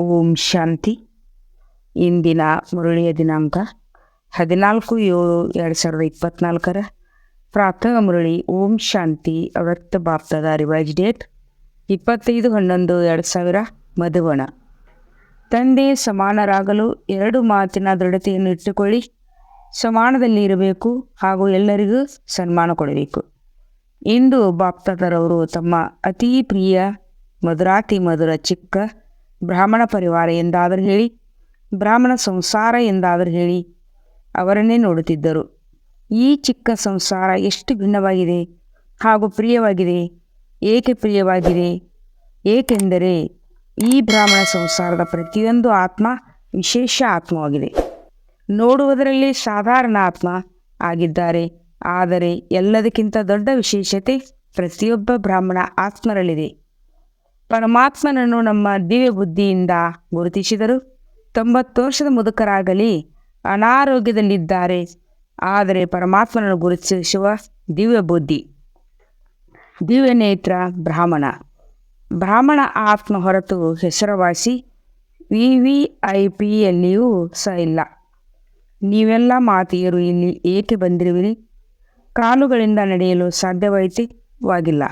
ಓಂ ಶಾಂತಿ. ಇಂದಿನ ಮುರುಳಿಯ ದಿನಾಂಕ ಹದಿನಾಲ್ಕು ಏಳು ಎರಡು ಸಾವಿರದ ಇಪ್ಪತ್ನಾಲ್ಕರ. ಪ್ರಾತಃ ಮುರಳಿ ಓಂ ಶಾಂತಿ ಅವತ್ತ ಬಾಪ್ತದ ರಿವೈಸ್ ಡೇಟ್ ಇಪ್ಪತ್ತೈದು ಹನ್ನೊಂದು ಎರಡು ಸಾವಿರ ಮಧುವಣ. ತಂದೆ ಸಮಾನರಾಗಲು ಎರಡು ಮಾತಿನ ದೃಢತೆಯನ್ನು ಇಟ್ಟುಕೊಳ್ಳಿ. ಸಮಾನದಲ್ಲಿ ಇರಬೇಕು ಹಾಗೂ ಎಲ್ಲರಿಗೂ ಸನ್ಮಾನ ಕೊಡಬೇಕು. ಇಂದು ಬಾಪ್ತಾದರವರು ತಮ್ಮ ಅತೀ ಪ್ರಿಯ, ಮಧುರಾತಿ ಮಧುರ ಚಿಕ್ಕ ಬ್ರಾಹ್ಮಣ ಪರಿವಾರ ಎಂದಾದರೂ ಹೇಳಿ, ಬ್ರಾಹ್ಮಣ ಸಂಸಾರ ಎಂದಾದರೂ ಹೇಳಿ ಅವರನ್ನೇ ನೋಡುತ್ತಿದ್ದರು. ಈ ಚಿಕ್ಕ ಸಂಸಾರ ಎಷ್ಟು ಭಿನ್ನವಾಗಿದೆ ಹಾಗೂ ಪ್ರಿಯವಾಗಿದೆ, ಏಕೆ ಪ್ರಿಯವಾಗಿದೆ? ಏಕೆಂದರೆ ಈ ಬ್ರಾಹ್ಮಣ ಸಂಸಾರದ ಪ್ರತಿಯೊಂದು ಆತ್ಮ ವಿಶೇಷ ಆತ್ಮವಾಗಿದೆ. ನೋಡುವುದರಲ್ಲಿ ಸಾಧಾರಣ ಆತ್ಮ ಆಗಿದ್ದಾರೆ. ಆದರೆ ಎಲ್ಲದಕ್ಕಿಂತ ದೊಡ್ಡ ವಿಶೇಷತೆ ಪ್ರತಿಯೊಬ್ಬ ಬ್ರಾಹ್ಮಣ ಆತ್ಮರಲ್ಲಿದೆ. ಪರಮಾತ್ಮನನ್ನು ನಮ್ಮ ದಿವ್ಯ ಬುದ್ಧಿಯಿಂದ ಗುರುತಿಸಿದರು. ತೊಂಬತ್ತು ವರ್ಷದ ಮುದುಕರಾಗಲಿ ಅನಾರೋಗ್ಯದಲ್ಲಿದ್ದಾರೆ. ಆದರೆ ಪರಮಾತ್ಮನನ್ನು ಗುರುತಿಸುವ ದಿವ್ಯ ಬುದ್ಧಿ, ದಿವ್ಯ ನೇತ್ರ ಬ್ರಾಹ್ಮಣ. ಬ್ರಾಹ್ಮಣ ಆತ್ಮ ಹೊರತು ಹೆಸರುವಾಸಿ ವಿ ವಿ ಐ ಪಿಯಲ್ಲಿಯೂ ಸಹ ಇಲ್ಲ. ನೀವೆಲ್ಲ ಮಾತೆಯರು ಇಲ್ಲಿ ಏಕೆ ಬಂದಿರುವಿರಿ? ಕಾಲುಗಳಿಂದ ನಡೆಯಲು ಸಾಧ್ಯವಾಯಿತವಾಗಿಲ್ಲ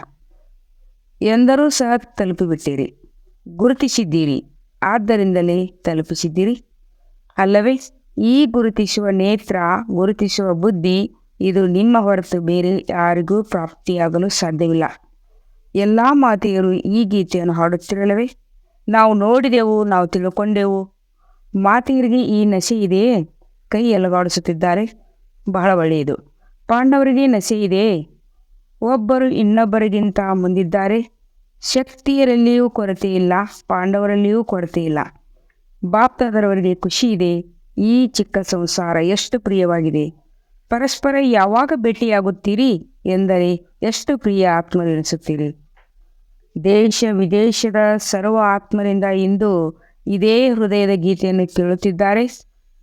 ಎಂದರೂ ಸಹ ತಲುಪಿಬಿಟ್ಟಿರಿ. ಗುರುತಿಸಿದ್ದೀರಿ. ಆದ್ದರಿಂದಲೇ ತಲುಪಿಸಿದ್ದೀರಿ. ಅಲ್ಲವೇ, ಈ ಗುರುತಿಸುವ ನೇತ್ರ, ಗುರುತಿಸುವ ಬುದ್ಧಿ, ಇದು ನಿಮ್ಮ ಹೊರತು ಬೇರೆ ಯಾರಿಗೂ ಪ್ರಾಪ್ತಿಯಾಗಲು ಸಾಧ್ಯವಿಲ್ಲ. ಎಲ್ಲ ಮಾತೆಯರು ಈ ಗೀತೆಯನ್ನು ಹಾಡುತ್ತಿರಲ್ಲವೇ ನಾವು ನೋಡಿದೆವು, ನಾವು ತಿಳ್ಕೊಂಡೆವು. ಮಾತೆಯರಿಗೆ ಈ ನಶೆ ಇದೆಯೇ? ಕೈ ಎಲಗಾಡಿಸುತ್ತಿದ್ದಾರೆ. ಬಹಳ ಒಳ್ಳೆಯದು. ಪಾಂಡವರಿಗೆ ನಶೆ ಇದೆ ಒಬ್ಬರು ಇನ್ನೊಬ್ಬರಿಗಿಂತ ಮುಂದಿದ್ದಾರೆ. ಶಕ್ತಿಯರಲ್ಲಿಯೂ ಕೊರತೆ ಇಲ್ಲ ಪಾಂಡವರಲ್ಲಿಯೂ ಕೊರತೆ ಇಲ್ಲ ಬಾಪ್ತಾದರವರಿಗೆ ಖುಷಿ ಇದೆ ಈ ಚಿಕ್ಕ ಸಂಸಾರ ಎಷ್ಟು ಪ್ರಿಯವಾಗಿದೆ. ಪರಸ್ಪರ ಯಾವಾಗ ಭೇಟಿಯಾಗುತ್ತೀರಿ ಎಂದರೆ ಎಷ್ಟು ಪ್ರಿಯ ಆತ್ಮರೆನಿಸುತ್ತೀರಿ ದೇಶ ವಿದೇಶದ ಸರ್ವ ಆತ್ಮರಿಂದ ಇಂದು ಇದೇ ಹೃದಯದ ಗೀತೆಯನ್ನು ಕೇಳುತ್ತಿದ್ದಾರೆ.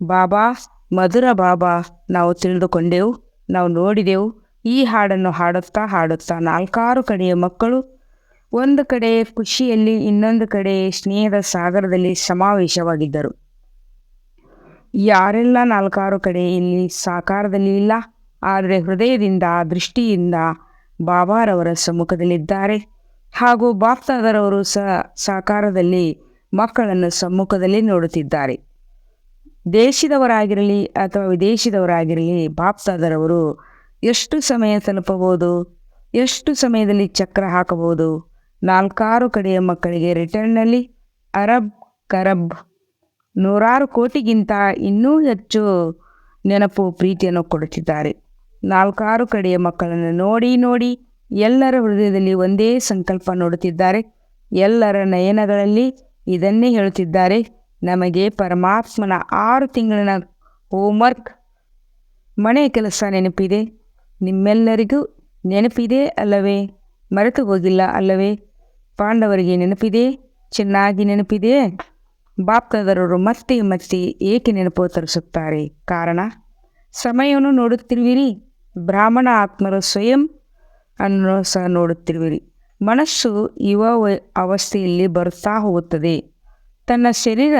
ಬಾಬಾ, ಮಧುರ ಬಾಬಾ, ನಾವು ತಿಳಿದುಕೊಂಡೆವು, ನಾವು ನೋಡಿದೆವು. ಈ ಹಾಡನ್ನು ಹಾಡುತ್ತಾ ಹಾಡುತ್ತಾ ನಾಲ್ಕಾರು ಕಡೆಯ ಮಕ್ಕಳು ಒಂದು ಕಡೆ ಖುಷಿಯಲ್ಲಿ, ಇನ್ನೊಂದು ಕಡೆ ಸ್ನೇಹದ ಸಾಗರದಲ್ಲಿ ಸಮಾವೇಶವಾಗಿದ್ದರು. ಯಾರೆಲ್ಲ ನಾಲ್ಕಾರು ಕಡೆ ಇಲ್ಲಿ ಸಾಕಾರದಲ್ಲಿ ಇಲ್ಲ, ಆದರೆ ಹೃದಯದಿಂದ, ದೃಷ್ಟಿಯಿಂದ ಬಾಬಾರವರ ಸಮ್ಮುಖದಲ್ಲಿದ್ದಾರೆ ಹಾಗೂ ಬಾಪ್ತಾದರವರು ಸಹ ಸಾಕಾರದಲ್ಲಿ ಮಕ್ಕಳನ್ನು ಸಮ್ಮುಖದಲ್ಲಿ ನೋಡುತ್ತಿದ್ದಾರೆ. ದೇಶದವರಾಗಿರಲಿ ಅಥವಾ ವಿದೇಶದವರಾಗಿರಲಿ ಬಾಪ್ತಾದರವರು ಎಷ್ಟು ಸಮಯ ತಲುಪಬಹುದು? ಎಷ್ಟು ಸಮಯದಲ್ಲಿ ಚಕ್ರ ಹಾಕಬಹುದು? ನಾಲ್ಕಾರು ಕಡೆಯ ಮಕ್ಕಳಿಗೆ ರಿಟರ್ನ್ನಲ್ಲಿ ಅರಬ್ ಕರಬ್. ನೂರಾರು ಕೋಟಿಗಿಂತ ಇನ್ನೂ ಹೆಚ್ಚು ನೆನಪು ಪ್ರೀತಿಯನ್ನು ಕೊಡುತ್ತಿದ್ದಾರೆ. ನಾಲ್ಕಾರು ಕಡೆಯ ಮಕ್ಕಳನ್ನು ನೋಡಿ ನೋಡಿ ಎಲ್ಲರ ಹೃದಯದಲ್ಲಿ ಒಂದೇ ಸಂಕಲ್ಪ ನೋಡುತ್ತಿದ್ದಾರೆ. ಎಲ್ಲರ ನಯನಗಳಲ್ಲಿ ಇದನ್ನೇ ಹೇಳುತ್ತಿದ್ದಾರೆ. ನಮಗೆ ಪರಮಾತ್ಮನ ಆರು ತಿಂಗಳಿನ ಹೋಮ್ವರ್ಕ್, ಮನೆ ಕೆಲಸ ನೆನಪಿದೆ. ನಿಮ್ಮೆಲ್ಲರಿಗೂ ನೆನಪಿದೆ ಅಲ್ಲವೇ? ಮರೆತು ಹೋಗಿಲ್ಲ ಅಲ್ಲವೇ? ಪಾಂಡವರಿಗೆ ನೆನಪಿದೆ? ಚೆನ್ನಾಗಿ ನೆನಪಿದೆ? ಬಾಪ್ತದರವರು ಮತ್ತೆ ಮತ್ತೆ ಏಕೆ ನೆನಪು ತರಿಸುತ್ತಾರೆ? ಕಾರಣ? ಸಮಯವನ್ನು ನೋಡುತ್ತಿರುವಿರಿ. ಬ್ರಾಹ್ಮಣ ಆತ್ಮರು ಸ್ವಯಂ ಅನ್ನು ಸಹ ನೋಡುತ್ತಿರುವಿರಿ. ಮನಸ್ಸು ಯುವ ಅವಸ್ಥೆಯಲ್ಲಿ ಬರುತ್ತಾ ಹೋಗುತ್ತದೆ. ತನ್ನ ಶರೀರ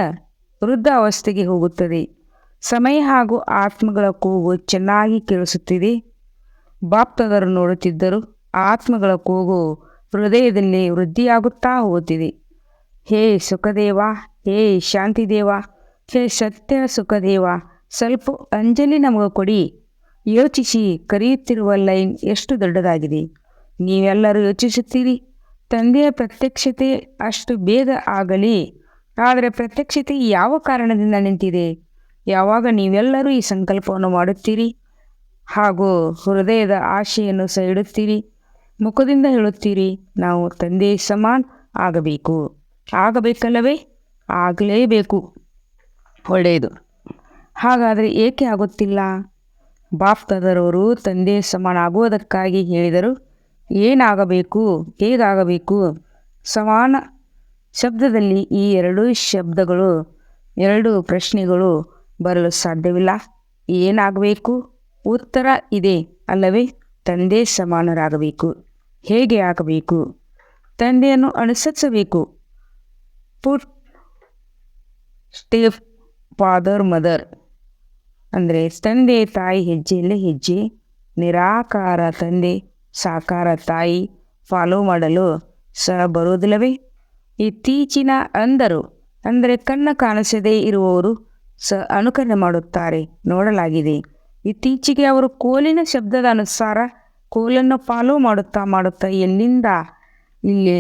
ವೃದ್ಧ ಅವಸ್ಥೆಗೆ ಹೋಗುತ್ತದೆ. ಸಮಯ ಹಾಗೂ ಆತ್ಮಗಳ ಕೂಗು ಚೆನ್ನಾಗಿ ಕೇಳಿಸುತ್ತಿದೆ. ಬಾಪ್ತದರು ನೋಡುತ್ತಿದ್ದರು, ಆತ್ಮಗಳ ಕೂಗು ಹೃದಯದಲ್ಲಿ ವೃದ್ಧಿಯಾಗುತ್ತಾ ಹೋಗುತ್ತಿದೆ. ಹೇ ಸುಖದೇವ, ಹೇ ಶಾಂತಿದೇವ, ಹೇ ಸತ್ಯ ಸುಖದೇವ, ಸ್ವಲ್ಪ ಅಂಜಲಿ ನಮಗೆ ಕೊಡಿ. ಯೋಚಿಸಿ ಕರೆಯುತ್ತಿರುವ ಲೈನ್ ಎಷ್ಟು ದೊಡ್ಡದಾಗಿದೆ. ನೀವೆಲ್ಲರೂ ಯೋಚಿಸುತ್ತೀರಿ, ತಂದೆಯ ಪ್ರತ್ಯಕ್ಷತೆ ಅಷ್ಟು ಬೇಗ ಆಗಲಿ, ಆದರೆ ಪ್ರತ್ಯಕ್ಷತೆ ಯಾವ ಕಾರಣದಿಂದ ನಿಂತಿದೆ? ಯಾವಾಗ ನೀವೆಲ್ಲರೂ ಈ ಸಂಕಲ್ಪವನ್ನು ಮಾಡುತ್ತೀರಿ? ಹಾಗೂ ಹೃದಯದ ಆಶೆಯನ್ನು ಸಹ ಇಡುತ್ತೀರಿ. ಮುಖದಿಂದ ಹೇಳುತ್ತೀರಿ, ನಾವು ತಂದೆ ಸಮಾನ್ ಆಗಬೇಕು. ಆಗಬೇಕಲ್ಲವೇ? ಆಗಲೇಬೇಕು. ಒಳ್ಳೆಯದು. ಹಾಗಾದರೆ ಏಕೆ ಆಗುತ್ತಿಲ್ಲ? ಬಾಪ್ತದರವರು ತಂದೆ ಸಮಾನ ಆಗುವುದಕ್ಕಾಗಿ ಹೇಳಿದರು, ಏನಾಗಬೇಕು, ಹೇಗಾಗಬೇಕು? ಸಮಾನ ಶಬ್ದದಲ್ಲಿ ಈ ಎರಡೂ ಶಬ್ದಗಳು, ಎರಡು ಪ್ರಶ್ನೆಗಳು ಬರಲು ಸಾಧ್ಯವಿಲ್ಲ. ಏನಾಗಬೇಕು? ಉತ್ತರ ಇದೆ ಅಲ್ಲವೇ ತಂದೆ ಸಮಾನರಾಗಬೇಕು. ಹೇಗೆ ಆಗಬೇಕು? ತಂದೆಯನ್ನು ಅನುಸರಿಸಬೇಕು. ಪುಟ್ ಸ್ಟೇಫ್ ಫಾದರ್ ಮದರ್ ಅಂದರೆ ತಂದೆ ತಾಯಿ ಹೆಜ್ಜೆಯಲ್ಲೇ ಹೆಜ್ಜೆ, ನಿರಾಕಾರ ತಂದೆ, ಸಾಕಾರ ತಾಯಿ ಫಾಲೋ ಮಾಡಲು ಸಹ ಬರುವುದಿಲ್ಲವೇ? ಇತ್ತೀಚಿನ ಅಂದರು ಅಂದರೆ ಕಣ್ಣ ಕಾಣಿಸದೇ ಇರುವವರು ಸ ಅನುಕರಣೆ ಮಾಡುತ್ತಾರೆ, ನೋಡಲಾಗಿದೆ. ಇತ್ತೀಚೆಗೆ ಅವರು ಕೋಲಿನ ಶಬ್ದದ ಅನುಸಾರ ಕೋಲನ್ನು ಫಾಲೋ ಮಾಡುತ್ತಾ ಮಾಡುತ್ತಾ ಎಲ್ಲಿಂದ? ಇಲ್ಲಿ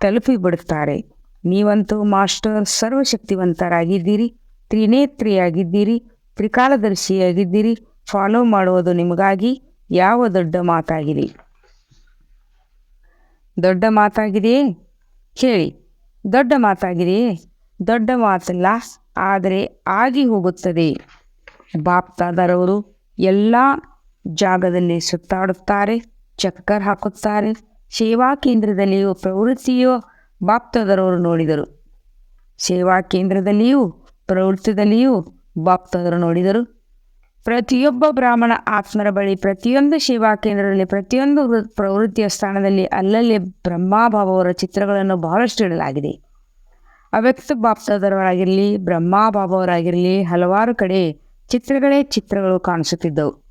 ತಲುಪಿ ಬಿಡುತ್ತಾರೆ ನೀವಂತೂ ಮಾಸ್ಟರ್ ಸರ್ವಶಕ್ತಿವಂತರಾಗಿದ್ದೀರಿ, ತ್ರಿನೇತ್ರಿಯಾಗಿದ್ದೀರಿ, ತ್ರಿಕಾಲದರ್ಶಿಯಾಗಿದ್ದೀರಿ ಫಾಲೋ ಮಾಡುವುದು ನಿಮಗಾಗಿ ಯಾವ ದೊಡ್ಡ ಮಾತಾಗಿದೆ? ದೊಡ್ಡ ಮಾತಾಗಿದೆಯೇ ಹೇಳಿ, ದೊಡ್ಡ ಮಾತಾಗಿದೆಯೇ ದೊಡ್ಡ ಮಾತಲ್ಲ, ಆದರೆ ಆಗಿ ಹೋಗುತ್ತದೆ. ಬಾಪ್ತಾದರವರು ಎಲ್ಲ ಜಾಗದಲ್ಲಿ ಸುತ್ತಾಡುತ್ತಾರೆ, ಚಕ್ಕರ್ ಹಾಕುತ್ತಾರೆ, ಸೇವಾ ಕೇಂದ್ರದಲ್ಲಿಯೂ ಪ್ರವೃತ್ತಿಯೋ ಬಾಪ್ತದರವರು ನೋಡಿದರು. ಸೇವಾ ಕೇಂದ್ರದಲ್ಲಿಯೂ ಪ್ರವೃತ್ತಿಯಲ್ಲಿಯೂ ಬಾಪ್ತದರು ನೋಡಿದರು. ಪ್ರತಿಯೊಬ್ಬ ಬ್ರಾಹ್ಮಣ ಆತ್ಮರ ಬಳಿ ಪ್ರತಿಯೊಂದು ಸೇವಾ ಕೇಂದ್ರದಲ್ಲಿ, ಪ್ರತಿಯೊಂದು ಪ್ರವೃತ್ತಿಯ ಸ್ಥಾನದಲ್ಲಿ ಅಲ್ಲಲ್ಲಿ ಬ್ರಹ್ಮಾಭಾವವರ ಚಿತ್ರಗಳನ್ನು ಬಹಳಷ್ಟು ಇಡಲಾಗಿದೆ. ಅವ್ಯಕ್ತ ಬಾಪ್ತಾದವರಾಗಿರಲಿ ಬ್ರಹ್ಮಾಭಾವವರಾಗಿರಲಿ, ಹಲವಾರು ಕಡೆ ಚಿತ್ರಗಳೇ ಚಿತ್ರಗಳು ಕಾಣಿಸುತ್ತಿದ್ದವು.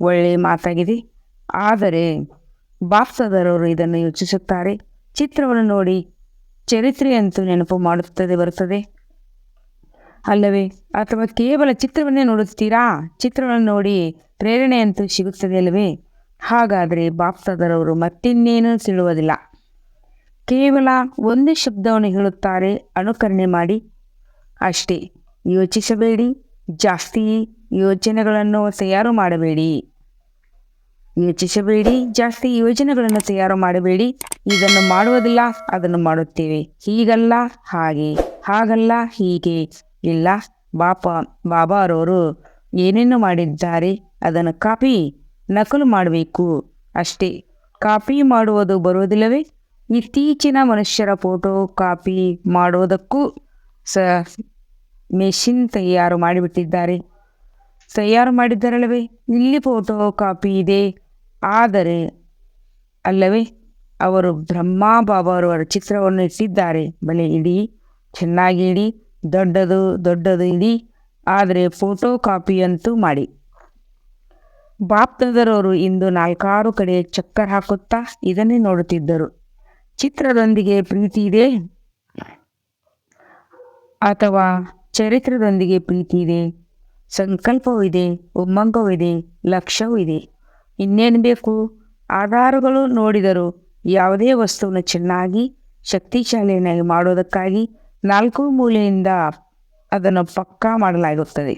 ಒಳ್ಳೆಯ ಮಾತಾಗಿದೆ. ಆದರೆ ಬಾಪ್ಸದರವರು ಇದನ್ನು ಯೋಚಿಸುತ್ತಾರೆ. ಚಿತ್ರವನ್ನು ನೋಡಿ ಚರಿತ್ರೆಯಂತೂ ನೆನಪು ಮಾಡುತ್ತದೆ ಬರುತ್ತದೆ. ಅಲ್ಲವೇ, ಅಥವಾ ಕೇವಲ ಚಿತ್ರವನ್ನೇ ನೋಡುತ್ತೀರಾ? ಚಿತ್ರವನ್ನು ನೋಡಿ ಪ್ರೇರಣೆಯಂತೂ ಸಿಗುತ್ತದೆ ಅಲ್ಲವೇ? ಹಾಗಾದರೆ ಬಾಪ್ಸಾದರವರು ಮತ್ತಿನ್ನೇನು ತಿಳುವುದಿಲ್ಲ ಕೇವಲ ಒಂದೇ ಶಬ್ದವನ್ನು ಹೇಳುತ್ತಾರೆ. ಅನುಕರಣೆ ಮಾಡಿ. ಅಷ್ಟೇ, ಯೋಚಿಸಬೇಡಿ. ಜಾಸ್ತಿ ಯೋಜನೆಗಳನ್ನು ತಯಾರು ಮಾಡಬೇಡಿ. ಯೋಚಿಸಬೇಡಿ, ಜಾಸ್ತಿ ಯೋಜನೆಗಳನ್ನು ತಯಾರು ಮಾಡಬೇಡಿ. ಇದನ್ನು ಮಾಡುವುದಿಲ್ಲ, ಅದನ್ನು ಮಾಡುತ್ತೇವೆ. ಹೀಗಲ್ಲ, ಹಾಗೆ, ಹಾಗಲ್ಲ, ಹೀಗೆ. ಇಲ್ಲ, ಬಾಪ, ಬಾಬಾರವರು ಏನೇನು ಮಾಡಿದ್ದಾರೆ, ಅದನ್ನು ಕಾಪಿ, ನಕಲು ಮಾಡಬೇಕು. ಅಷ್ಟೇ. ಕಾಪಿ ಮಾಡುವುದು ಬರುವುದಿಲ್ಲವೇ? ಇತ್ತೀಚಿನ ಮನುಷ್ಯರ ಫೋಟೋ ಕಾಪಿ ಮಾಡುವುದಕ್ಕೂ ಸ ಮೆಷಿನ್ ತಯಾರು ಮಾಡಿಬಿಟ್ಟಿದ್ದಾರೆ. ತಯಾರು ಮಾಡಿದ್ದಾರಲ್ಲವೇ? ಇಲ್ಲಿ ಫೋಟೋ ಕಾಪಿ ಇದೆ. ಆದರೆ, ಅಲ್ಲವೇ? ಅವರು ಬ್ರಹ್ಮ ಬಾಬಾರವರ ಚಿತ್ರವನ್ನು ಇಟ್ಟಿದ್ದಾರೆ. ಬಲೆ ಇಡಿ ಚೆನ್ನಾಗಿ ಇಡಿ ದೊಡ್ಡದು ದೊಡ್ಡದು ಇಡಿ. ಆದರೆ ಫೋಟೋ ಕಾಪಿಯಂತೂ ಮಾಡಿ. ಬಾಪ್ತದರವರು ಇಂದು ನಾಲ್ಕಾರು ಕಡೆ ಚಕ್ಕರ್ ಹಾಕುತ್ತಾ ಇದನ್ನೇ ನೋಡುತ್ತಿದ್ದರು. ಚಿತ್ರದೊಂದಿಗೆ ಪ್ರೀತಿ ಇದೆ? ಅಥವಾ ಚರಿತ್ರದೊಂದಿಗೆ ಪ್ರೀತಿ ಇದೆ, ಸಂಕಲ್ಪವೂ ಇದೆ ಉಮ್ಮಂಗವೂ ಇದೆ, ಲಕ್ಷ್ಯವೂ ಇದೆ. ಇನ್ನೇನು ಬೇಕು ಆಧಾರಗಳು ನೋಡಿದರೂ ಯಾವುದೇ ವಸ್ತುವನ್ನು ಚೆನ್ನಾಗಿ ಶಕ್ತಿಶಾಲಿಯನ್ನಾಗಿ ಮಾಡೋದಕ್ಕಾಗಿ ನಾಲ್ಕು ಮೂಲೆಯಿಂದ ಅದನ್ನು ಪಕ್ಕಾ ಮಾಡಲಾಗುತ್ತದೆ.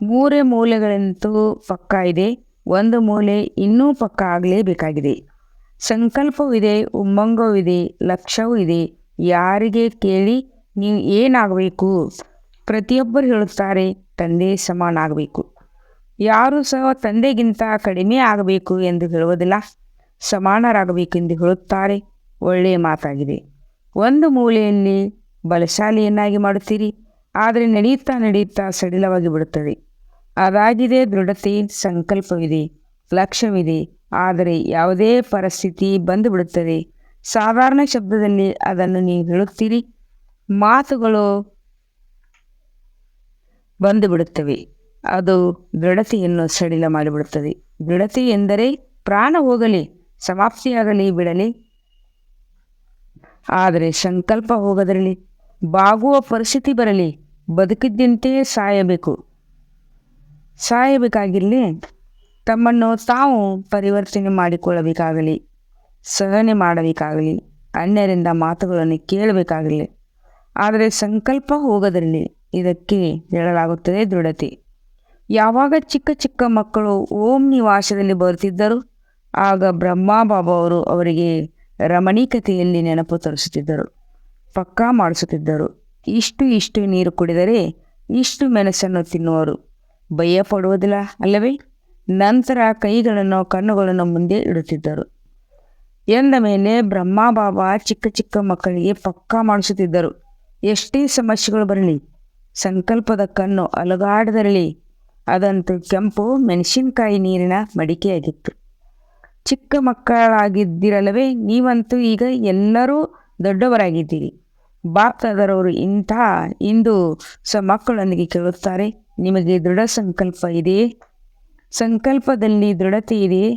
ಮೂರೇ ಮೂಲೆಗಳಂತೂ ಪಕ್ಕಾ ಇದೆ, ಒಂದು ಮೂಲೆ ಇನ್ನೂ ಪಕ್ಕಾ ಆಗಲೇಬೇಕಾಗಿದೆ. ಸಂಕಲ್ಪವಿದೆ ಉಮ್ಮಂಗವಿದೆ ಲಕ್ಷ್ಯವೂ ಇದೆ. ಯಾರಿಗೆ ಕೇಳಿ ನೀವು ಏನಾಗಬೇಕು? ಪ್ರತಿಯೊಬ್ಬರು ಹೇಳುತ್ತಾರೆ, ತಂದೆ ಸಮಾನ ಆಗಬೇಕು ಯಾರೂ ಸಹ ತಂದೆಗಿಂತ ಕಡಿಮೆ ಆಗಬೇಕು ಎಂದು ಹೇಳುವುದಿಲ್ಲ. ಸಮಾನರಾಗಬೇಕು ಎಂದು ಹೇಳುತ್ತಾರೆ. ಒಳ್ಳೆಯ ಮಾತಾಗಿದೆ. ಒಂದು ಮೂಲೆಯಲ್ಲಿ ಬಲಶಾಲಿಯನ್ನಾಗಿ ಮಾಡುತ್ತೀರಿ. ಆದರೆ ನಡೆಯುತ್ತಾ ನಡೆಯುತ್ತಾ ಸಡಿಲವಾಗಿ ಬಿಡುತ್ತದೆ. ಅದಾಗಿದೆ ದೃಢತೆ, ಸಂಕಲ್ಪವಿದೆ, ಲಕ್ಷ್ಯವಿದೆ. ಆದರೆ ಯಾವುದೇ ಪರಿಸ್ಥಿತಿ ಬಂದು ಬಿಡುತ್ತದೆ ಸಾಧಾರಣ ಶಬ್ದದಲ್ಲಿ ಅದನ್ನು ನೀವು ಹೇಳುತ್ತೀರಿ. ಮಾತುಗಳು ಬಂದು ಬಿಡುತ್ತವೆ ಅದು ದೃಢತೆಯನ್ನು ಸಡಿಲ ಮಾಡಿಬಿಡುತ್ತದೆ. ದೃಢತೆ ಎಂದರೆ ಪ್ರಾಣ ಹೋಗಲಿ, ಸಮಾಪ್ತಿಯಾಗಲಿ, ಬಿಡಲಿ. ಆದರೆ ಸಂಕಲ್ಪ ಹೋಗದಿರಲಿ ಬಾಗುವ ಪರಿಸ್ಥಿತಿ ಬರಲಿ, ಬದುಕಿದ್ದಂತೆಯೇ ಸಾಯಬೇಕು. ಸಾಯಬೇಕಾಗಿರಲಿ, ತಮ್ಮನ್ನು ತಾವು ಪರಿವರ್ತನೆ ಮಾಡಿಕೊಳ್ಳಬೇಕಾಗಲಿ, ಸಹನೆ ಮಾಡಬೇಕಾಗಲಿ, ಅನ್ಯರಿಂದ ಮಾತುಗಳನ್ನು ಕೇಳಬೇಕಾಗಲಿ. ಆದರೆ ಸಂಕಲ್ಪ ಹೋಗದಿರಲಿ ಇದಕ್ಕೆ ಹೇಳಲಾಗುತ್ತದೆ, ದೃಢತೆ. ಯಾವಾಗ ಚಿಕ್ಕ ಚಿಕ್ಕ ಮಕ್ಕಳು ಓಂ ನಿವಾಸದಲ್ಲಿ ಬರುತ್ತಿದ್ದರು, ಆಗ ಬ್ರಹ್ಮಾ ಬಾಬಾ ಅವರು ಅವರಿಗೆ ರಮಣೀಕತೆಯಲ್ಲಿ ನೆನಪು ತರಿಸುತ್ತಿದ್ದರು, ಪಕ್ಕಾ ಮಾಡಿಸುತ್ತಿದ್ದರು. ಇಷ್ಟು ಇಷ್ಟು ನೀರು ಕುಡಿದರೆ ಇಷ್ಟು ಮೆಣಸನ್ನು ತಿನ್ನುವರು. ಭಯಪಡುವುದಿಲ್ಲ ಅಲ್ಲವೇ? ನಂತರ ಕೈಗಳನ್ನು ಕಣ್ಣುಗಳನ್ನು ಮುಂದೆ ಇಡುತ್ತಿದ್ದರು. ಎಂದ ಮೇಲೆ ಬ್ರಹ್ಮ ಬಾಬಾ ಚಿಕ್ಕ ಚಿಕ್ಕ ಮಕ್ಕಳಿಗೆ ಪಕ್ಕಾ ಮಾಡಿಸುತ್ತಿದ್ದರು. ಎಷ್ಟೇ ಸಮಸ್ಯೆಗಳು ಬರಲಿ ಸಂಕಲ್ಪದ ಕಣ್ಣು ಅಲುಗಾಡದಲ್ಲಿ ಅದಂತೂ ಕೆಂಪು ಮೆಣಸಿನಕಾಯಿ ನೀರಿನ ಮಡಿಕೆಯಾಗಿತ್ತು. ಚಿಕ್ಕ ಮಕ್ಕಳಾಗಿದ್ದಿರಲ್ಲವೇ, ನೀವಂತೂ ಈಗ ಎಲ್ಲರೂ ದೊಡ್ಡವರಾಗಿದ್ದೀರಿ. ಬಾಪ್ತಾದರವರು ಇಂಥ ಇಂದು ಸ ಮಕ್ಕಳೊಂದಿಗೆ ಕೇಳುತ್ತಾರೆ, ನಿಮಗೆ ದೃಢ ಸಂಕಲ್ಪ ಇದೆಯೇ? ಸಂಕಲ್ಪದಲ್ಲಿ ದೃಢತೆ ಇದೆಯೇ?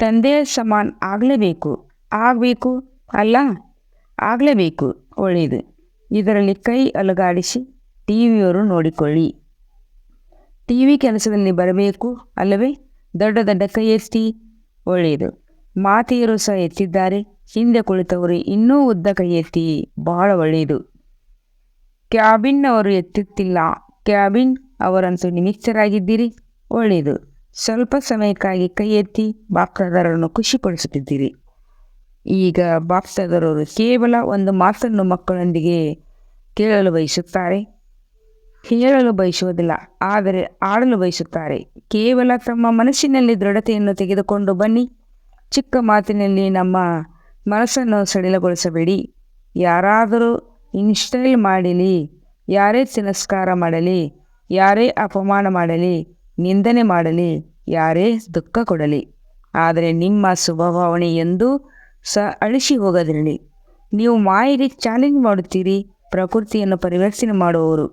ತಂದೆ ಸಮಾನ ಆಗಲೇಬೇಕು. ಆಗಬೇಕು ಅಲ್ಲ, ಆಗಲೇಬೇಕು ಒಳ್ಳೆಯದು. ಇದರಲ್ಲಿ ಕೈ ಅಲುಗಾಡಿಸಿ ಟಿ ವಿಯವರು ನೋಡಿಕೊಳ್ಳಿ. ಟಿ ವಿ ಕೆಲಸದಲ್ಲಿ ಬರಬೇಕು ಅಲ್ಲವೇ? ದೊಡ್ಡ ದೊಡ್ಡ ಕೈ ಎತ್ತಿ ಒಳ್ಳೆಯದು. ಮಾತೆಯರು ಸಹ ಎತ್ತಿದ್ದಾರೆ. ಹಿಂದೆ ಕುಳಿತವರು ಇನ್ನೂ ಉದ್ದ ಕೈ ಎತ್ತಿ ಬಹಳ ಒಳ್ಳೆಯದು. ಕ್ಯಾಬಿನ್ ಅವರು ಎತ್ತುತ್ತಿಲ್ಲ. ಕ್ಯಾಬಿನ್ ಅವರಂತೂ ನಿಮಿತ್ತರಾಗಿದ್ದೀರಿ. ಒಳ್ಳೆಯದು. ಸ್ವಲ್ಪ ಸಮಯಕ್ಕಾಗಿ ಕೈ ಎತ್ತಿ ಬಾಪ್ತಾದರನ್ನು ಖುಷಿಪಡಿಸುತ್ತಿದ್ದೀರಿ. ಈಗ ಬಾಪ್ತಾದರವರು ಕೇವಲ ಒಂದು ಮಾತನ್ನು ಮಕ್ಕಳೊಂದಿಗೆ ಕೇಳಲು ಬಯಸುತ್ತಾರೆ. ಹೇಳಲು ಬಯಸುವುದಿಲ್ಲ, ಆದರೆ ಆಡಲು ಬಯಸುತ್ತಾರೆ. ಕೇವಲ ತಮ್ಮ ಮನಸ್ಸಿನಲ್ಲಿ ದೃಢತೆಯನ್ನು ತೆಗೆದುಕೊಂಡು ಬನ್ನಿ. ಚಿಕ್ಕ ಮಾತಿನಲ್ಲಿ ನಮ್ಮ ಮನಸ್ಸನ್ನು ಸಡಿಲಗೊಳಿಸಬೇಡಿ. ಯಾರಾದರೂ ಇನ್ಸ್ಟೈಲ್ ಮಾಡಲಿ, ಯಾರೇ ತಿರಸ್ಕಾರ ಮಾಡಲಿ, ಯಾರೇ ಅಪಮಾನ ಮಾಡಲಿ, ನಿಂದನೆ ಮಾಡಲಿ, ಯಾರೇ ದುಃಖ ಕೊಡಲಿ, ಆದರೆ ನಿಮ್ಮ ಸ್ವಭಾವನೆ ಎಂದು ಸಹ ಅಳಿಸಿ ಹೋಗದಿರಲಿ. ನೀವು ಮಾಯಿಗೆ ಚಾಲೆಂಜ್ ಮಾಡುತ್ತೀರಿ, ಪ್ರಕೃತಿಯನ್ನು ಪರಿವರ್ತನೆ ಮಾಡುವವರು.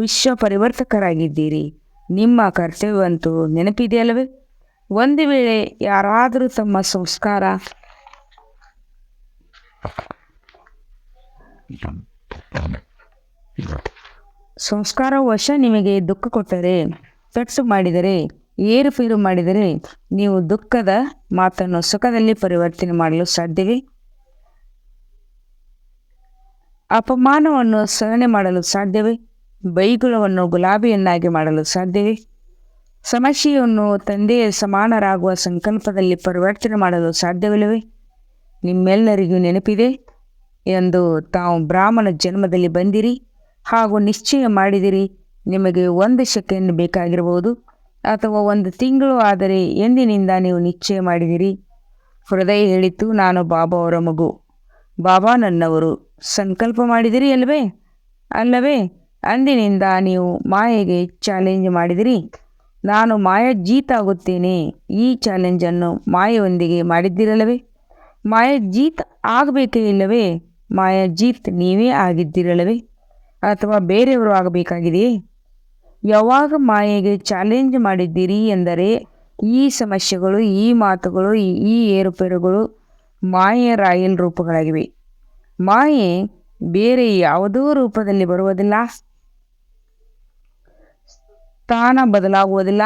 ವಿಶ್ವ ಪರಿವರ್ತಕರಾಗಿದ್ದೀರಿ ನಿಮ್ಮ ಕರ್ತವ್ಯವಂತೂ ನೆನಪಿದೆಯಲ್ಲವೇ? ಒಂದು ವೇಳೆ ಯಾರಾದರೂ ತಮ್ಮ ಸಂಸ್ಕಾರ ಸಂಸ್ಕಾರ ವಶ ನಿಮಗೆ ದುಃಖ ಕೊಟ್ಟರೆ ತಟ್ಟು ಮಾಡಿದರೆ ಏರುಪೇರು ಮಾಡಿದರೆ, ನೀವು ದುಃಖದ ಮಾತನ್ನು ಸುಖದಲ್ಲಿ ಪರಿವರ್ತನೆ ಮಾಡಲು ಸಾಧ್ಯವೇ? ಅಪಮಾನವನ್ನು ಸರಣೆ ಮಾಡಲು ಸಾಧ್ಯವೇ? ಬೈಗುಳವನ್ನು ಗುಲಾಬಿಯನ್ನಾಗಿ ಮಾಡಲು ಸಾಧ್ಯವೇ? ಸಮಸ್ಯೆಯನ್ನು ತಂದೆಯ ಸಮಾನರಾಗುವ ಸಂಕಲ್ಪದಲ್ಲಿ ಪರಿವರ್ತನೆ ಮಾಡಲು ಸಾಧ್ಯವಿಲ್ಲವೇ? ನಿಮ್ಮೆಲ್ಲರಿಗೂ ನೆನಪಿದೆ ಎಂದು ತಾವು ಬ್ರಾಹ್ಮಣ ಜನ್ಮದಲ್ಲಿ ಬಂದಿರಿ ಹಾಗೂ ನಿಶ್ಚಯ ಮಾಡಿದಿರಿ ನಿಮಗೆ ಒಂದು ಶಕೆಯನ್ನು ಬೇಕಾಗಿರಬಹುದು ಅಥವಾ ಒಂದು ತಿಂಗಳು ಆದರೆ ಎಂದಿನಿಂದ ನೀವು ನಿಶ್ಚಯ ಮಾಡಿದಿರಿ? ಹೃದಯ ಹೇಳಿತು ನಾನು ಬಾಬಾ ಅವರ ಮಗು. ಬಾಬಾ ನನ್ನವರು ಸಂಕಲ್ಪ ಮಾಡಿದಿರಿ ಅಲ್ವೇ ಅಲ್ಲವೇ? ಅಂದಿನಿಂದ ನೀವು ಮಾಯೆಗೆ ಚಾಲೆಂಜ್ ಮಾಡಿದಿರಿ. ನಾನು ಮಾಯ ಜೀತಾಗುತ್ತೇನೆ ಈ ಚಾಲೆಂಜನ್ನು ಮಾಯೆಯೊಂದಿಗೆ ಮಾಡಿದ್ದಿರಲ್ಲವೇ? ಮಾಯ ಜೀತ್ ಆಗಬೇಕೇ ಇಲ್ಲವೇ? ಮಾಯ ಜೀತ್ ನೀವೇ ಆಗಿದ್ದಿರಲ್ಲವೇ? ಅಥವಾ ಬೇರೆಯವರು ಆಗಬೇಕಾಗಿದೆಯೇ? ಯಾವಾಗ ಮಾಯೆಗೆ ಚಾಲೆಂಜ್ ಮಾಡಿದ್ದೀರಿ ಎಂದರೆ, ಈ ಸಮಸ್ಯೆಗಳು, ಈ ಮಾತುಗಳು, ಈ- ಏರುಪೇರುಗಳು ಮಾಯೆಯ ರಾಯಲ್ ರೂಪಗಳಾಗಿವೆ. ಮಾಯೆ ಬೇರೆ ಯಾವುದೋ ರೂಪದಲ್ಲಿ ಬರುವುದಿಲ್ಲ. ಸ್ಥಾನ ಬದಲಾಗುವುದಿಲ್ಲ,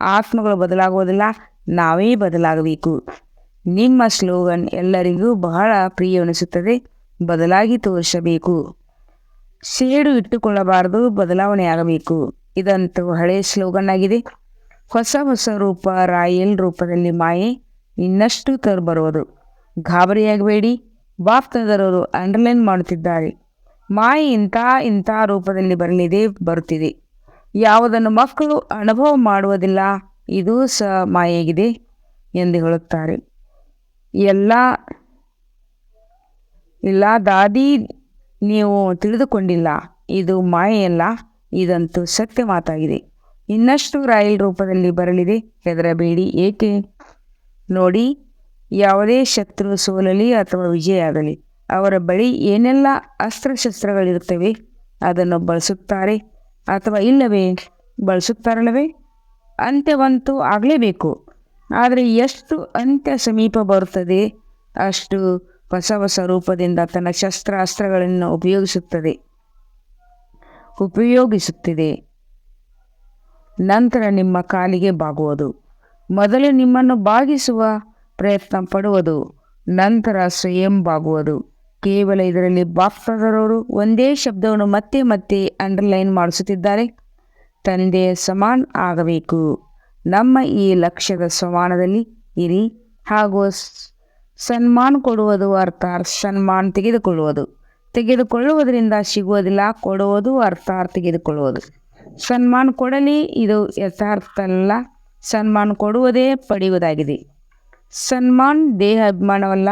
ಆತ್ಮಗಳು ಬದಲಾಗುವುದಿಲ್ಲ, ನಾವೇ ಬದಲಾಗಬೇಕು. ನಿಮ್ಮ ಸ್ಲೋಗನ್ ಎಲ್ಲರಿಗೂ ಬಹಳ ಪ್ರಿಯವೆನಿಸುತ್ತದೆ. ಬದಲಾಗಿ ತೋರಿಸಬೇಕು. ಸೇಡು ಇಟ್ಟುಕೊಳ್ಳಬಾರದು ಬದಲಾವಣೆಯಾಗಬೇಕು ಇದಂತೂ ಹಳೆಯ ಸ್ಲೋಗನ್ ಆಗಿದೆ. ಹೊಸ ಹೊಸ ರೂಪ, ರಾಯಲ್ ರೂಪದಲ್ಲಿ ಮಾಯೆ, ಇನ್ನಷ್ಟು ತರಬರುವುದು ಗಾಬರಿಯಾಗಬೇಡಿ. ಬಾಪ್ತದರವರು ಅಂಡರ್ಲೈನ್ ಮಾಡುತ್ತಿದ್ದಾರೆ. ಮಾಯೆ ಇಂಥ ಇಂಥ ರೂಪದಲ್ಲಿ ಬರಲಿದೆ, ಬರುತ್ತಿದೆ. ಯಾವುದನ್ನು ಮಕ್ಕಳು ಅನುಭವ ಮಾಡುವುದಿಲ್ಲ, ಇದು ಸಹ ಮಾಯಾಗಿದೆ ಎಂದು ಹೇಳುತ್ತಾರೆ. ಎಲ್ಲ ಇಲ್ಲ, ದಾದಿ ನೀವು ತಿಳಿದುಕೊಂಡಿಲ್ಲ, ಇದು ಮಾಯೆಯಲ್ಲ, ಇದಂತೂ ಸತ್ಯ ಮಾತಾಗಿದೆ. ಇನ್ನಷ್ಟು ರಾಯಲ್ ರೂಪದಲ್ಲಿ ಬರಲಿದೆ, ಹೆದರಬೇಡಿ, ಏಕೆ? ನೋಡಿ, ಯಾವುದೇ ಶತ್ರು ಸೋಲಲಿ ಅಥವಾ ವಿಜಯ ಆಗಲಿ, ಅವರ ಬಳಿ ಏನೆಲ್ಲ ಅಸ್ತ್ರಶಸ್ತ್ರಗಳಿರುತ್ತವೆ, ಅದನ್ನು ಬಳಸುತ್ತಾರೆ. ಅಥವಾ ಇಲ್ಲವೇ? ಬಳಸುತ್ತಾರಲ್ಲವೇ? ಅಂತ್ಯವಂತೂ ಆಗಲೇಬೇಕು. ಆದರೆ ಎಷ್ಟು ಅಂತ್ಯ ಸಮೀಪ ಬರುತ್ತದೆ, ಅಷ್ಟು ಹೊಸ ಹೊಸ ರೂಪದಿಂದ ತನ್ನ ಶಸ್ತ್ರಾಸ್ತ್ರಗಳನ್ನು ಉಪಯೋಗಿಸುತ್ತದೆ. ಉಪಯೋಗಿಸುತ್ತಿದೆ. ನಂತರ ನಿಮ್ಮ ಕಾಲಿಗೆ ಬಾಗುವುದು. ಮೊದಲು ನಿಮ್ಮನ್ನು ಬಾಗಿಸುವ ಪ್ರಯತ್ನ ಪಡುವುದು, ನಂತರ ಸ್ವಯಂ ಬಾಗುವುದು. ಕೇವಲ ಇದರಲ್ಲಿ ಬಾಪ್ತದರವರು ಒಂದೇ ಶಬ್ದವನ್ನು ಮತ್ತೆ ಮತ್ತೆ ಅಂಡರ್ಲೈನ್ ಮಾಡಿಸುತ್ತಿದ್ದಾರೆ. ತಂದೆ ಸಮಾನ್ ಆಗಬೇಕು. ನಮ್ಮ ಈ ಲಕ್ಷ್ಯದ ಸಮಾನದಲ್ಲಿ ಇರಿ ಹಾಗೂ ಸನ್ಮಾನ ಕೊಡುವುದು ಅರ್ಥಾತ್ ಸನ್ಮಾನ ತೆಗೆದುಕೊಳ್ಳುವುದು. ತೆಗೆದುಕೊಳ್ಳುವುದರಿಂದ ಸಿಗುವುದಿಲ್ಲ, ಕೊಡುವುದು ಅರ್ಥಾತ್ ತೆಗೆದುಕೊಳ್ಳುವುದು. ಸನ್ಮಾನ ಕೊಡಲಿ, ಇದು ಯಥಾರ್ಥ ಅಲ್ಲ ಸನ್ಮಾನ ಕೊಡುವುದೇ ಪಡೆಯುವುದಾಗಿದೆ. ಸನ್ಮಾನ್ ದೇಹ ಅಭಿಮಾನವಲ್ಲ.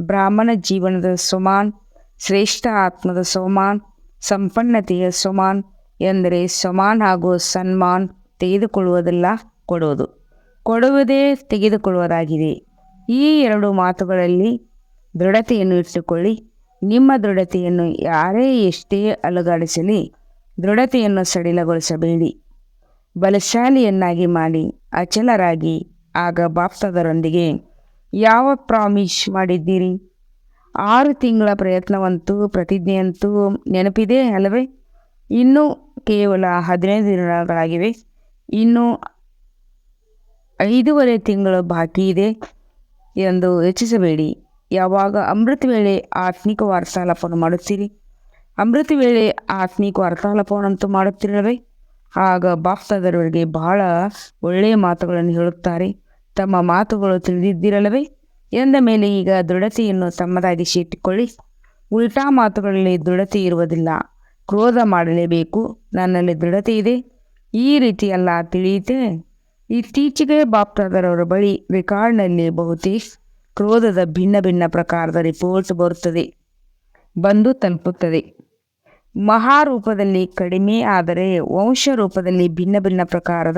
ಬ್ರಾಹ್ಮಣ ಜೀವನದ ಸಮಾನ್, ಶ್ರೇಷ್ಠ ಆತ್ಮದ ಸಮಾನ್, ಸಂಪನ್ನತೆಯ ಸಮಾನ್ ಎಂದರೆ ಸಮಾನ್ ಹಾಗೂ ಸನ್ಮಾನ್ ತೆಗೆದುಕೊಳ್ಳುವುದಿಲ್ಲ, ಕೊಡುವುದು. ಕೊಡುವುದೇ ತೆಗೆದುಕೊಳ್ಳುವುದಾಗಿದೆ. ಈ ಎರಡು ಮಾತುಗಳಲ್ಲಿ ದೃಢತೆಯನ್ನು ಇಟ್ಟುಕೊಳ್ಳಿ. ನಿಮ್ಮ ದೃಢತೆಯನ್ನು ಯಾರೇ ಎಷ್ಟೇ ಅಲುಗಾಡಿಸಲಿ, ದೃಢತೆಯನ್ನು ಸಡಿಲಗೊಳಿಸಬೇಡಿ. ಬಲಶಾಲಿಯನ್ನಾಗಿ ಮಾಡಿ, ಅಚಲರಾಗಿ, ಆಗ ಬಾಪ್ತದರೊಂದಿಗೆ ಯಾವ ಪ್ರಾಮಿಸ್ ಮಾಡಿದ್ದೀರಿ? ಆರು ತಿಂಗಳ ಪ್ರಯತ್ನವಂತೂ, ಪ್ರತಿಜ್ಞೆಯಂತೂ ನೆನಪಿದೆ ಅಲ್ಲವೇ? ಇನ್ನೂ ಕೇವಲ ಹದಿನೈದು ದಿನಗಳಾಗಿವೆ. ಇನ್ನು ಐದೂವರೆ ತಿಂಗಳು ಬಾಕಿ ಇದೆ ಎಂದು ಯೋಚಿಸಬೇಡಿ. ಯಾವಾಗ ಅಮೃತ ವೇಳೆ ಆತ್ಮಿಕ ವಾರ್ತಾಲಾಪವನ್ನು ಮಾಡುತ್ತೀರಿ? ಅಮೃತ ವೇಳೆ ಆತ್ಮಿಕ ವಾರ್ತಾಲಾಪವನ್ನಂತೂ ಮಾಡುತ್ತಿರಲ್ಲವೇ? ಆಗ ಬಾಪ್ತಾದರವರಿಗೆ ಬಹಳ ಒಳ್ಳೆಯ ಮಾತುಗಳನ್ನು ಹೇಳುತ್ತಾರೆ. ತಮ್ಮ ಮಾತುಗಳು ತಿಳಿದಿದ್ದಿರಲ್ಲವೇ? ಎಂದ ಮೇಲೆ ಈಗ ದೃಢತೆಯನ್ನು ತಮ್ಮದಾಗಿ ಇಟ್ಟುಕೊಳ್ಳಿ ಉಲ್ಟಾ ಮಾತುಗಳಲ್ಲಿ ದೃಢತೆ ಇರುವುದಿಲ್ಲ. ಕ್ರೋಧ ಮಾಡಲೇಬೇಕು. ನನ್ನಲ್ಲಿ ದೃಢತೆ ಇದೆ. ಈ ರೀತಿಯೆಲ್ಲ ತಿಳಿಯುತ್ತೆ ಇತ್ತೀಚೆಗೆ ಬಾಪ್ತಾದರವರ ಬಳಿ ರೆಕಾರ್ಡ್ನಲ್ಲಿ ಬಹುತೇಕ ಕ್ರೋಧದ ಭಿನ್ನ ಭಿನ್ನ ಪ್ರಕಾರದ ರಿಪೋರ್ಟ್ ಬರುತ್ತದೆ. ಬಂದು ತಲುಪುತ್ತದೆ. ಮಹಾರೂಪದಲ್ಲಿ ಕಡಿಮೆ ಆದರೆ ವಂಶ ರೂಪದಲ್ಲಿ ಭಿನ್ನ ಭಿನ್ನ ಪ್ರಕಾರದ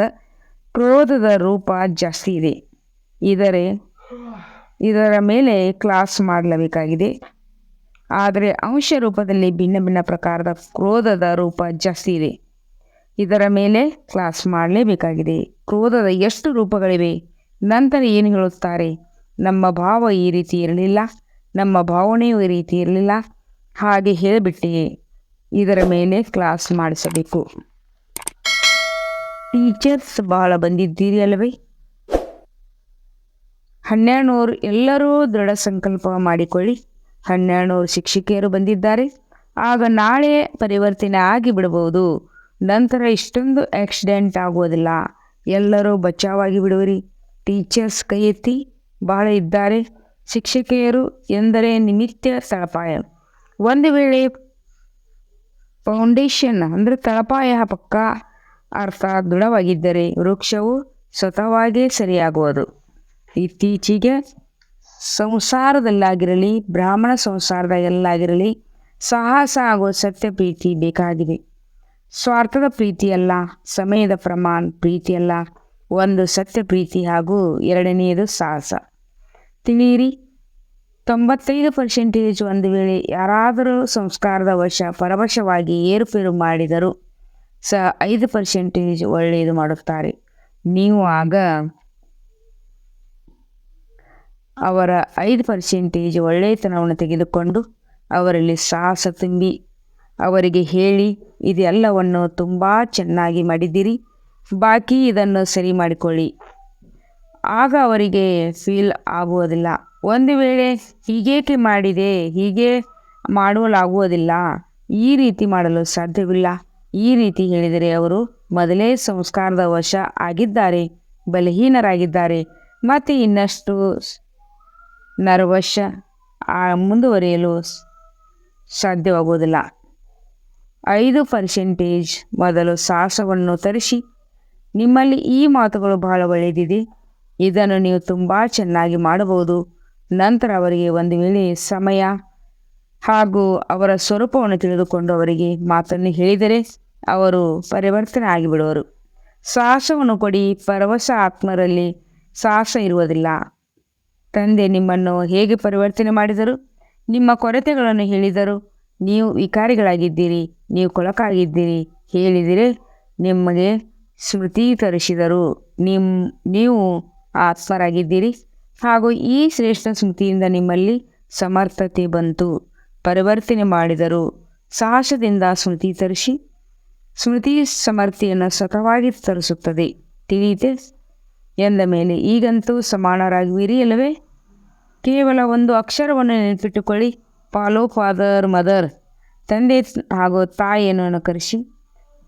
ಕ್ರೋಧದ ರೂಪ ಜಾಸ್ತಿ ಇದೆ. ಇದರ ಇದರ ಮೇಲೆ ಕ್ಲಾಸ್ ಮಾಡಲೇಬೇಕಾಗಿದೆ. ಆದರೆ ಅಂಶ ರೂಪದಲ್ಲಿ ಭಿನ್ನ ಭಿನ್ನ ಪ್ರಕಾರದ ಕ್ರೋಧದ ರೂಪ ಜಾಸ್ತಿ ಇದೆ. ಇದರ ಮೇಲೆ ಕ್ಲಾಸ್ ಮಾಡಲೇಬೇಕಾಗಿದೆ. ಕ್ರೋಧದ ಎಷ್ಟು ರೂಪಗಳಿವೆ? ನಂತರ ಏನು ಹೇಳುತ್ತಾರೆ? ನಮ್ಮ ಭಾವ ಈ ರೀತಿ ಇರಲಿಲ್ಲ, ನಮ್ಮ ಭಾವನೆಯೂ ಈ ರೀತಿ ಇರಲಿಲ್ಲ, ಹಾಗೆ ಹೇಳಿಬಿಟ್ಟೆ. ಇದರ ಮೇಲೆ ಕ್ಲಾಸ್ ಮಾಡಿಸಬೇಕು. ಟೀಚರ್ಸ್ ಬಹಳ ಬಂದಿದ್ದೀರಿ ಅಲ್ಲವೇ ಹನ್ನೆರಡು ನೂರು ಎಲ್ಲರೂ ದೃಢ ಸಂಕಲ್ಪ ಮಾಡಿಕೊಳ್ಳಿ. ಹನ್ನೆರಡು ನೂರು ಶಿಕ್ಷಕಿಯರು ಬಂದಿದ್ದಾರೆ. ಆಗ ನಾಳೆ ಪರಿವರ್ತನೆ ಆಗಿ ಬಿಡಬಹುದು ನಂತರ ಇಷ್ಟೊಂದು ಆಕ್ಸಿಡೆಂಟ್ ಆಗುವುದಿಲ್ಲ. ಎಲ್ಲರೂ ಬಚಾವಾಗಿ ಬಿಡುವರಿ. ಟೀಚರ್ಸ್ ಕೈ ಎತ್ತಿ ಬಹಳ ಇದ್ದಾರೆ. ಶಿಕ್ಷಕಿಯರು ಎಂದರೆ ನಿಮಿತ್ಯ ತಳಪಾಯ. ಒಂದು ವೇಳೆ ಫೌಂಡೇಶನ್ ಅಂದರೆ ತಳಪಾಯ ಪಕ್ಕ ಅರ್ಥ ದೃಢವಾಗಿದ್ದರೆ ವೃಕ್ಷವು ಸ್ವತಃವಾಗೇ ಸರಿಯಾಗುವುದು. ಇತ್ತೀಚೆಗೆ ಸಂಸಾರದಲ್ಲಾಗಿರಲಿ ಬ್ರಾಹ್ಮಣ ಸಂಸಾರದಾಗೆಲ್ಲಾಗಿರಲಿ ಸಾಹಸ ಹಾಗೂ ಸತ್ಯ ಪ್ರೀತಿ ಬೇಕಾಗಿದೆ. ಸ್ವಾರ್ಥದ ಪ್ರೀತಿಯಲ್ಲ ಸಮಯದ ಪ್ರಮಾಣ ಪ್ರೀತಿಯಲ್ಲ ಒಂದು ಸತ್ಯ ಪ್ರೀತಿ ಹಾಗೂ ಎರಡನೆಯದು ಸಾಹಸ. ತಿಳಿಯಿರಿ, ತೊಂಬತ್ತೈದು ಪರ್ಸೆಂಟೇಜ್ ಒಂದು ವೇಳೆ ಯಾರಾದರೂ ಸಂಸ್ಕಾರದ ವಶ, ಪರವಶವಾಗಿ ಏರುಪೇರು ಮಾಡಿದರೂ, ಸಹ ಐದು ಪರ್ಸೆಂಟೇಜ್ ಒಳ್ಳೆಯದು ಮಾಡುತ್ತಾರೆ. ನೀವು ಆಗ ಅವರ ಐದು ಪರ್ಸೆಂಟೇಜ್ ಒಳ್ಳೆಯತನವನ್ನು ತೆಗೆದುಕೊಂಡು ಅವರಲ್ಲಿ ಸಾಹಸ ತುಂಬಿ ಅವರಿಗೆ ಹೇಳಿ, ಇದೆಲ್ಲವನ್ನು ತುಂಬ ಚೆನ್ನಾಗಿ ಮಾಡಿದ್ದೀರಿ, ಬಾಕಿ ಇದನ್ನು ಸರಿ ಮಾಡಿಕೊಳ್ಳಿ. ಆಗ ಅವರಿಗೆ ಫೀಲ್ ಆಗುವುದಿಲ್ಲ. ಒಂದು ವೇಳೆ ಹೀಗೇಕೆ ಮಾಡಿದೆ, ಹೀಗೆ ಮಾಡಲಾಗುವುದಿಲ್ಲ, ಈ ರೀತಿ ಮಾಡಲು ಸಾಧ್ಯವಿಲ್ಲ. ಈ ರೀತಿ ಹೇಳಿದರೆ ಅವರು ಮೊದಲೇ ಸಂಸ್ಕಾರದ ವಶ ಆಗಿದ್ದಾರೆ, ಬಲಹೀನರಾಗಿದ್ದಾರೆ, ಮತ್ತು ಇನ್ನಷ್ಟು ನರ್ವಶ ಮುಂದುವರಿಯಲು ಸಾಧ್ಯವಾಗುವುದಿಲ್ಲ. ಐದು ಪರ್ಸೆಂಟೇಜ್ ಮೊದಲು ಸಾಹಸವನ್ನು ತರಿಸಿ, ನಿಮ್ಮಲ್ಲಿ ಈ ಮಾತುಗಳು ಬಹಳ ಒಳ್ಳೆಯದಿದೆ. ಇದನ್ನು ನೀವು ತುಂಬ ಚೆನ್ನಾಗಿ ಮಾಡಬಹುದು. ನಂತರ ಅವರಿಗೆ ಒಂದು ವೇಳೆ ಸಮಯ ಹಾಗೂ ಅವರ ಸ್ವರೂಪವನ್ನು ತಿಳಿದುಕೊಂಡು ಅವರಿಗೆ ಮಾತನ್ನು ಹೇಳಿದರೆ ಅವರು ಪರಿವರ್ತನೆ ಆಗಿಬಿಡುವರು ಸಾಹಸವನ್ನು ಕೊಡಿ, ಪರವಶ ಆತ್ಮರಲ್ಲಿ ಸಾಹಸ ಇರುವುದಿಲ್ಲ. ತಂದೆ ನಿಮ್ಮನ್ನು ಹೇಗೆ ಪರಿವರ್ತನೆ ಮಾಡಿದರು? ನಿಮ್ಮ ಕೊರತೆಗಳನ್ನು ಹೇಳಿದರು. ನೀವು ವಿಕಾರಿಗಳಾಗಿದ್ದೀರಿ, ನೀವು ಕೊಳಕಾಗಿದ್ದೀರಿ ಹೇಳಿದರೆ ನಿಮಗೆ ಸ್ಮೃತಿ ತರಿಸಿದರು. ನಿಮ್ಮ ನೀವು ಆತ್ಮರಾಗಿದ್ದೀರಿ. ಹಾಗೂ ಈ ಶ್ರೇಷ್ಠ ಸ್ಮೃತಿಯಿಂದ ನಿಮ್ಮಲ್ಲಿ ಸಮರ್ಥತೆ ಬಂತು. ಪರಿವರ್ತನೆ ಮಾಡಿದರು. ಸಾಹಸದಿಂದ ಸ್ಮೃತಿ ತರಿಸಿ. ಸ್ಮೃತಿ ಸಮರ್ಥಿಯನ್ನು ಸತವಾಗಿ ತರಿಸುತ್ತದೆ. ತಿಳಿಯಿತೆ. ಎಂದ ಮೇಲೆ, ಈಗಂತೂ ಸಮಾನರಾಗುವಿರಿ ಅಲ್ಲವೇ? ಕೇವಲ ಒಂದು ಅಕ್ಷರವನ್ನು ನೆನಪಿಟ್ಟುಕೊಳ್ಳಿ. Follow father, mother. ತಂದೆ ಹಾಗೂ ತಾಯಿಯನ್ನು ಅನುಕರಿಸಿ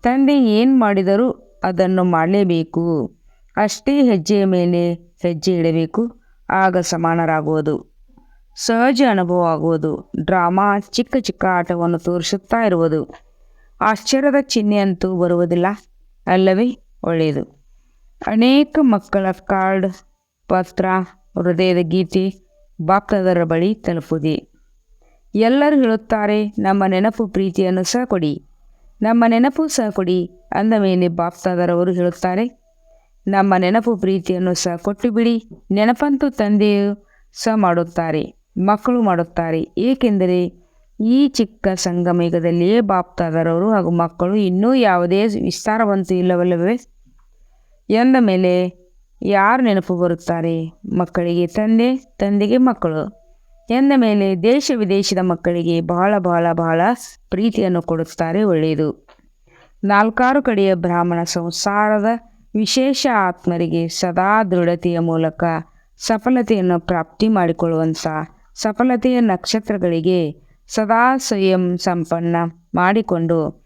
ತಂದೆ ಏನು ಮಾಡಿದರೂ ಅದನ್ನು ಮಾಡಲೇಬೇಕು. ಅಷ್ಟೇ ಹೆಜ್ಜೆಯ ಮೇಲೆ ಹೆಜ್ಜೆ ಇಡಬೇಕು. ಆಗ ಸಮಾನರಾಗುವುದು. ಸಹಜ ಅನುಭವ ಆಗುವುದು. ಡ್ರಾಮಾ, ಚಿಕ್ಕ ಚಿಕ್ಕ ಆಟವನ್ನು ತೋರಿಸುತ್ತಾ ಇರುವುದು. ಆಶ್ಚರ್ಯದ ಚಿಹ್ನೆ ಅಂತೂ ಬರುವುದಿಲ್ಲ. ಅಲ್ಲವೇ? ಒಳ್ಳೆಯದು. ಅನೇಕ ಮಕ್ಕಳ ಕಾರ್ಡ್, ಪತ್ರ, ಹೃದಯದ ಗೀತೆ ಬಾಪ್ತದರ ಬಳಿ ತಲುಪುದೆ. ಎಲ್ಲರೂ ಹೇಳುತ್ತಾರೆ, ನಮ್ಮ ನೆನಪು ಪ್ರೀತಿಯನ್ನು ಸಹ ಕೊಡಿ. ನಮ್ಮ ನೆನಪು ಸಹ ಕೊಡಿ ಅಂದ ಮೇಲೆ ಬಾಪ್ತಾದರವರು ಹೇಳುತ್ತಾರೆ, ನಮ್ಮ ನೆನಪು ಪ್ರೀತಿಯನ್ನು ಸಹ ಕೊಟ್ಟು ಬಿಡಿ ನೆನಪಂತೂ ತಂದೆಯು ಸಹ ಮಾಡುತ್ತಾರೆ, ಮಕ್ಕಳು ಮಾಡುತ್ತಾರೆ. ಏಕೆಂದರೆ ಈ ಚಿಕ್ಕ ಸಂಗಮೇಗದಲ್ಲಿಯೇ ಬಾಪ್ತಾದರವರು ಹಾಗೂ ಮಕ್ಕಳು ಇನ್ನೂ ಯಾವುದೇ ವಿಸ್ತಾರವಂತೂ ಇಲ್ಲವಲ್ಲವೇ? ಎಂದ ಮೇಲೆ ಯಾರು ನೆನಪು ಬರುತ್ತಾರೆ? ಮಕ್ಕಳಿಗೆ ತಂದೆ, ತಂದೆಗೆ ಮಕ್ಕಳು. ಎಂದ ಮೇಲೆ ದೇಶ ವಿದೇಶದ ಮಕ್ಕಳಿಗೆ ಬಹಳ ಬಹಳ ಬಹಳ ಪ್ರೀತಿಯನ್ನು ಕೊಡುತ್ತಾರೆ ಒಳ್ಳೆಯದು. ನಾಲ್ಕಾರು ಕಡೆಯ ಬ್ರಾಹ್ಮಣ ಸಂಸಾರದ ವಿಶೇಷ ಆತ್ಮರಿಗೆ ಸದಾ ದೃಢತೆಯ ಮೂಲಕ ಸಫಲತೆಯನ್ನು ಪ್ರಾಪ್ತಿ ಮಾಡಿಕೊಳ್ಳುವಂಥ ಸಫಲತೆಯ ನಕ್ಷತ್ರಗಳಿಗೆ ಸದಾ ಸ್ವಯಂ ಸಂಪನ್ನ ಮಾಡಿಕೊಂಡು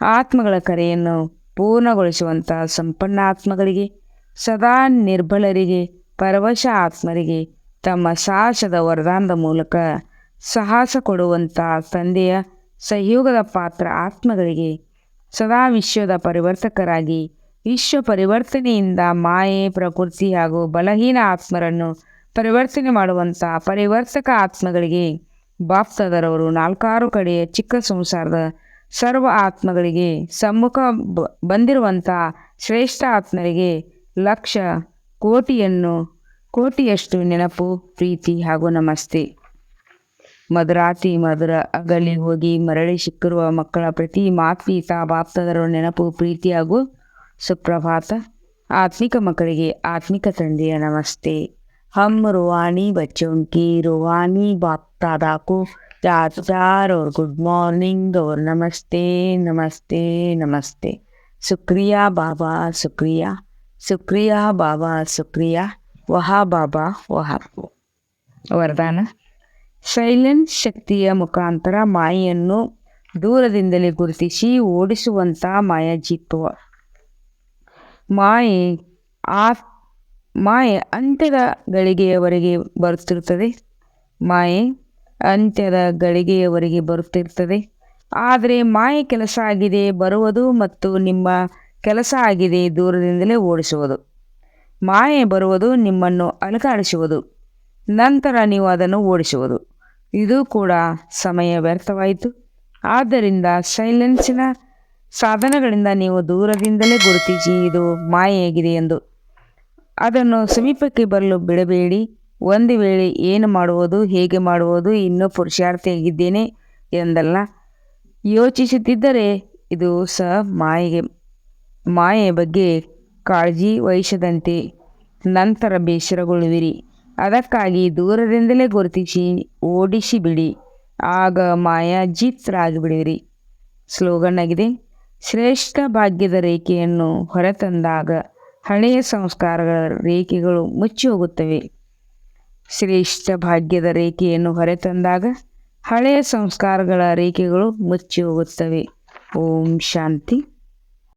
ಆತ್ಮಗಳ ಕರೆಯನ್ನು ಪೂರ್ಣಗೊಳಿಸುವಂಥ ಸಂಪನ್ನ ಆತ್ಮಗಳಿಗೆ, ಸದಾ ನಿರ್ಬಲರಿಗೆ ಪರವಶ ಆತ್ಮರಿಗೆ ತಮ್ಮ ಸಾಹಸದ ವರದಾನದ ಮೂಲಕ ಸಾಹಸ ಕೊಡುವಂಥ ತಂದೆಯ ಸಹಯೋಗದ ಪಾತ್ರ ಆತ್ಮಗಳಿಗೆ ಸದಾ ವಿಶ್ವದ ಪರಿವರ್ತಕರಾಗಿ, ವಿಶ್ವ ಪರಿವರ್ತನೆಯಿಂದ ಮಾಯೆ, ಪ್ರಕೃತಿ ಹಾಗೂ ಬಲಹೀನ ಆತ್ಮರನ್ನು ಪರಿವರ್ತನೆ ಮಾಡುವಂಥ ಪರಿವರ್ತಕ ಆತ್ಮಗಳಿಗೆ ಬಾಪ್ತದರವರು ನಾಲ್ಕಾರು ಕಡೆಯ ಚಿಕ್ಕ ಸಂಸಾರದ ಸರ್ವ ಆತ್ಮಗಳಿಗೆ ಸಮ್ಮುಖ ಬಂದಿರುವಂಥ ಶ್ರೇಷ್ಠ ಆತ್ಮರಿಗೆ ಲಕ್ಷ ಕೋಟಿಯನ್ನು, ಕೋಟಿಯಷ್ಟು ನೆನಪು, ಪ್ರೀತಿ ಹಾಗೂ ನಮಸ್ತೆ. ಮಧುರಾತಿ ಮಧುರ ಅಗಲಿ ಹೋಗಿ ಮರಳಿ ಸಿಕ್ಕಿರುವ ಮಕ್ಕಳ ಪ್ರತಿ ಮಾತ್ಮೀತ ಬಾಪ್ತದರ ನೆನಪು, ಪ್ರೀತಿ ಹಾಗೂ ಸುಪ್ರಭಾತ. ಆತ್ಮಿಕ ಮಕ್ಕಳಿಗೆ ಆತ್ಮಿಕ ತಂದೆಯ ನಮಸ್ತೆ. ಹಮ್ ರುವಾನಿ ಬಚ್ಚೊಂಕಿ, ರುವಾನಿ ಬಾಪ್ತಾದಾಕು चार चार और गुड मॉर्निंग और नमस्ते नमस्ते नमस्ते शुक्रिया बाबा शुक्रिया शुक्रिया बाबा शुक्रिया ವಹ ಬಾಬಾ ವಹ ವರದಾನ ಸೈಲೆಂಟ್ ಶಕ್ತಿಯ ಮುಖಾಂತರ ಮಾಯೆಯನ್ನು ದೂರದಿಂದಲೇ ಗುರುತಿಸಿ ಓಡಿಸುವಂಥ ಮಾಯಾಜಿತ್ವ ಮಾಯೆ ಆ ಮಾಯೆ ಅಂತ್ಯದ ಗಳಿಗೆಯವರೆಗೆ ಬರುತ್ತಿರುತ್ತದೆ ಮಾಯೆ ಅಂತ್ಯದ ಗಳಿಗೆಯವರೆಗೆ ಬರುತ್ತಿರ್ತದೆ. ಆದರೆ ಮಾಯೆ ಕೆಲಸ ಆಗಿದೆ, ಬರುವುದು ಮತ್ತು ನಿಮ್ಮ ಕೆಲಸ ಆಗಿದೆ ದೂರದಿಂದಲೇ ಓಡಿಸುವುದು. ಮಾಯೆ ಬರುವುದು ನಿಮ್ಮನ್ನು ಅಲುಗಾಡಿಸುವುದು. ನಂತರ ನೀವು ಅದನ್ನು ಓಡಿಸುವುದು. ಇದು ಕೂಡ ಸಮಯ ವ್ಯರ್ಥವಾಯಿತು. ಆದ್ದರಿಂದ ಸೈಲೆನ್ಸಿನ ಸಾಧನಗಳಿಂದ ನೀವು ದೂರದಿಂದಲೇ ಗುರುತಿಸಿ, ಇದು ಮಾಯೆಯಾಗಿದೆ ಎಂದು. ಅದನ್ನು ಸಮೀಪಕ್ಕೆ ಬರಲು ಬಿಡಬೇಡಿ. ಒಂದು ವೇಳೆ ಏನು ಮಾಡುವುದು, ಹೇಗೆ ಮಾಡುವುದು, ಇನ್ನೂ ಪುರುಷಾರ್ಥಿಯಾಗಿದ್ದೇನೆ ಎಂದಲ್ಲ. ಯೋಚಿಸುತ್ತಿದ್ದರೆ ಇದು ಸಹ ಮಾಯೆಗೆ, ಮಾಯೆಯ ಬಗ್ಗೆ ಕಾಳಜಿ ವಹಿಸದಂತೆ ನಂತರ ಬೇಸರಗೊಳ್ಳುವಿರಿ. ಅದಕ್ಕಾಗಿ ದೂರದಿಂದಲೇ ಗುರುತಿಸಿ ಓಡಿಸಿ ಬಿಡಿ ಆಗ ಮಾಯಾಜಿತ್ರಾಗಿಬಿಡುವಿರಿ ಸ್ಲೋಗನ್ ಆಗಿದೆ ಶ್ರೇಷ್ಠ ಭಾಗ್ಯದ ರೇಖೆಯನ್ನು ಹೊರತಂದಾಗ ಹಳೆಯ ಸಂಸ್ಕಾರಗಳ ರೇಖೆಗಳು ಮುಚ್ಚಿ ಹೋಗುತ್ತವೆ. ಶ್ರೇಷ್ಠ ಭಾಗ್ಯದ ರೇಖೆಯನ್ನು ಹೊರತಂದಾಗ ಹಳೆಯ ಸಂಸ್ಕಾರಗಳ ರೇಖೆಗಳು ಮುಚ್ಚಿ ಹೋಗುತ್ತವೆ. ಓಂ ಶಾಂತಿ.